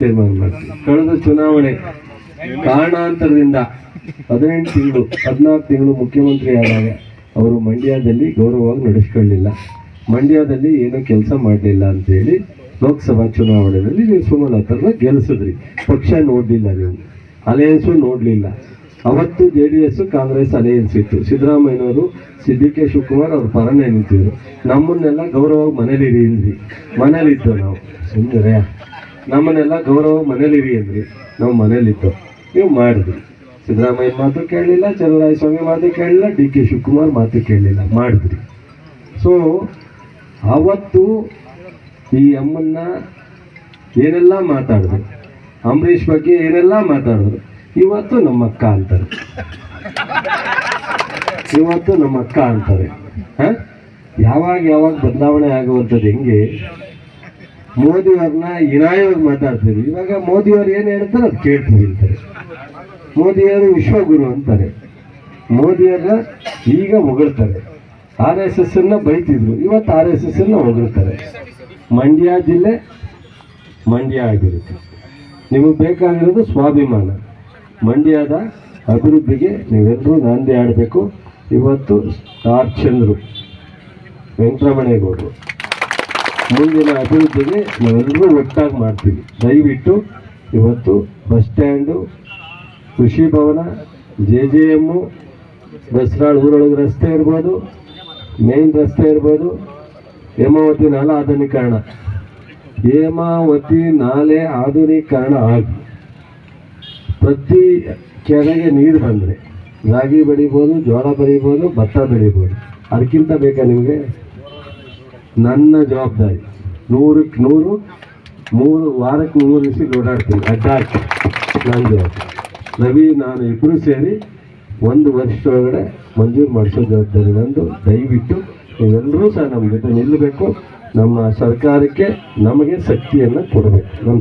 ತೀರ್ಮಾನ ಮಾಡ್ತೀವಿ. ಕಳೆದ ಚುನಾವಣೆ ಕಾರಣಾಂತರದಿಂದ ಹದಿನೆಂಟು ತಿಂಗಳು, ಹದಿನಾಲ್ಕು ತಿಂಗಳು ಮುಖ್ಯಮಂತ್ರಿ ಆದಾಗ ಅವರು ಮಂಡ್ಯದಲ್ಲಿ ಗೌರವವಾಗಿ ನಡೆಸ್ಕೊಳ್ಳಿಲ್ಲ. ಮಂಡ್ಯದಲ್ಲಿ ಏನೂ ಕೆಲಸ ಮಾಡಲಿಲ್ಲ ಅಂತೇಳಿ ಲೋಕಸಭಾ ಚುನಾವಣೆಯಲ್ಲಿ ನೀವು ಸುಮಲತರನ್ನ ಗೆಲ್ಲಿಸಿದ್ರಿ. ಪಕ್ಷ ನೋಡಲಿಲ್ಲ ನೀವು. ಅಲಯನ್ಸು ನೋಡಲಿಲ್ಲ. ಅವತ್ತು J D S, Congress alliance ಇತ್ತು. ಸಿದ್ದರಾಮಯ್ಯನವರು ಸಿದ್ದಿ ಕೆ ಶಿವಕುಮಾರ್ ಅವ್ರ ಪರನೇ ನಿಂತಿದ್ರು. ನಮ್ಮನ್ನೆಲ್ಲ ಗೌರವವಾಗಿ ಮನೇಲಿ ಮನೇಲಿದ್ದು ನಾವು. ಸುಂದರ ನಮ್ಮನ್ನೆಲ್ಲ ಗೌರವ ಮನೇಲಿರಿ ಅಂದ್ರಿ. ನಾವು ಮನೇಲಿದ್ದೋ. ನೀವು ಮಾಡಿದ್ರಿ. ಸಿದ್ದರಾಮಯ್ಯ ಮಾತು ಕೇಳಲಿಲ್ಲ ಸ್ವಾಮಿ ಮಾತು ಕೇಳಲಿಲ್ಲ ಡಿ ಕೆ ಶಿವಕುಮಾರ್ ಮಾತು ಕೇಳಲಿಲ್ಲ, ಮಾಡಿದ್ರಿ. ಸೊ ಅವತ್ತು ಈ ಅಮ್ಮನ್ನ ಏನೆಲ್ಲ ಮಾತಾಡಿದ್ರು ಅಂಬರೀಷ್ ಬಗ್ಗೆ ಏನೆಲ್ಲ ಮಾತಾಡಿದ್ರು ಇವತ್ತು ನಮ್ಮ ಅಕ್ಕ ಅಂತಾರೆ. ಇವತ್ತು ನಮ್ಮ ಅಕ್ಕ ಅಂತಾರೆ. ಹ? ಯಾವಾಗ ಯಾವಾಗ ಬದಲಾವಣೆ ಆಗುವಂಥದ್ದು ಹೆಂಗೆ? ಮೋದಿಯವ್ರನ್ನ ಇನಾಯವಾಗಿ ಮಾತಾಡ್ತೀವಿ ಇವಾಗ ಮೋದಿಯವ್ರು ಏನು ಹೇಳ್ತಾರೆ ಅದು ಕೇಳ್ತೀವಿ ಅಂತಾರೆ. ಮೋದಿಯವರು ವಿಶ್ವಗುರು ಅಂತಾರೆ. ಮೋದಿಯವ್ರನ್ನ ಈಗ ಹೊಗಳ್ತಾರೆ. ಆರ್ ಎಸ್ ಎಸ್ ಅನ್ನ ಬೈತಿದ್ರು. ಇವತ್ತು ಆರ್ ಎಸ್ ಎಸ್ ಅನ್ನ ಹೊಗಳ್ತಾರೆ. ಮಂಡ್ಯ ಜಿಲ್ಲೆ ಮಂಡ್ಯ ಆಗಿರುತ್ತೆ. ನಿಮಗೆ ಬೇಕಾಗಿರೋದು ಸ್ವಾಭಿಮಾನ. ಮಂಡ್ಯದ ಅಭಿವೃದ್ಧಿಗೆ ನೀವೆಲ್ಲರೂ ನಾಂದಿ ಆಡಬೇಕು ಇವತ್ತು ಸ್ಟಾರ್ ಚಂದ್ರು ವೆಂಕಟರಮಣೇಗೌಡರು. ಮುಂದಿನ ಅಭಿವೃದ್ಧಿಗೆ ನಾವೆಲ್ಲರೂ ಒಟ್ಟಾಗಿ ಮಾಡ್ತೀವಿ. ದಯವಿಟ್ಟು ಇವತ್ತು bus stand, Krishi Bhavan, J J M Basral ಊರೊಳಗೆ ರಸ್ತೆ ಇರ್ಬೋದು, ಮೇನ್ ರಸ್ತೆ ಇರ್ಬೋದು, ಹೇಮಾವತಿ ನಾಲೆ ಆಧುನೀಕರಣ. ಹೇಮಾವತಿ ನಾಲೆ ಆಧುನೀಕರಣ ಆಗಿ ಪ್ರತಿ ಕೆರೆಗೆ ನೀರು ಬಂದರೆ ರಾಗಿ ಬೆಳಿಬೋದು ಜೋಳ ಬೆಳಿಬೋದು, ಭತ್ತ ಬೆಳಿಬೋದು. ಅದಕ್ಕಿಂತ ಬೇಕಾ ನಿಮಗೆ? ನನ್ನ ಜವಾಬ್ದಾರಿ. ನೂರಕ್ಕೆ ನೂರು, ಮೂರು ವಾರಕ್ಕೆ ಮೂರು ದಿವಸ ಓಡಾಡ್ತೀನಿ. ಅಡ್ಡಾಡ್ತೀನಿ ನನ್ನ ಜವಾಬ್ದಾರಿ ರವಿ, ನಾನು ಇಬ್ಬರು ಸೇರಿ ಒಂದು ವರ್ಷದೊಳಗಡೆ ಮಂಜೂರು ಮಾಡಿಸೋ ಜವಾಬ್ದಾರಿ ನಂದು. ದಯವಿಟ್ಟು ನೀವೆಲ್ಲರೂ ಸಹ ನಮ್ಮ ಜೊತೆ ನಿಲ್ಲಬೇಕು. ನಮ್ಮ ಸರ್ಕಾರಕ್ಕೆ ನಮಗೆ ಶಕ್ತಿಯನ್ನು ಕೊಡಬೇಕು.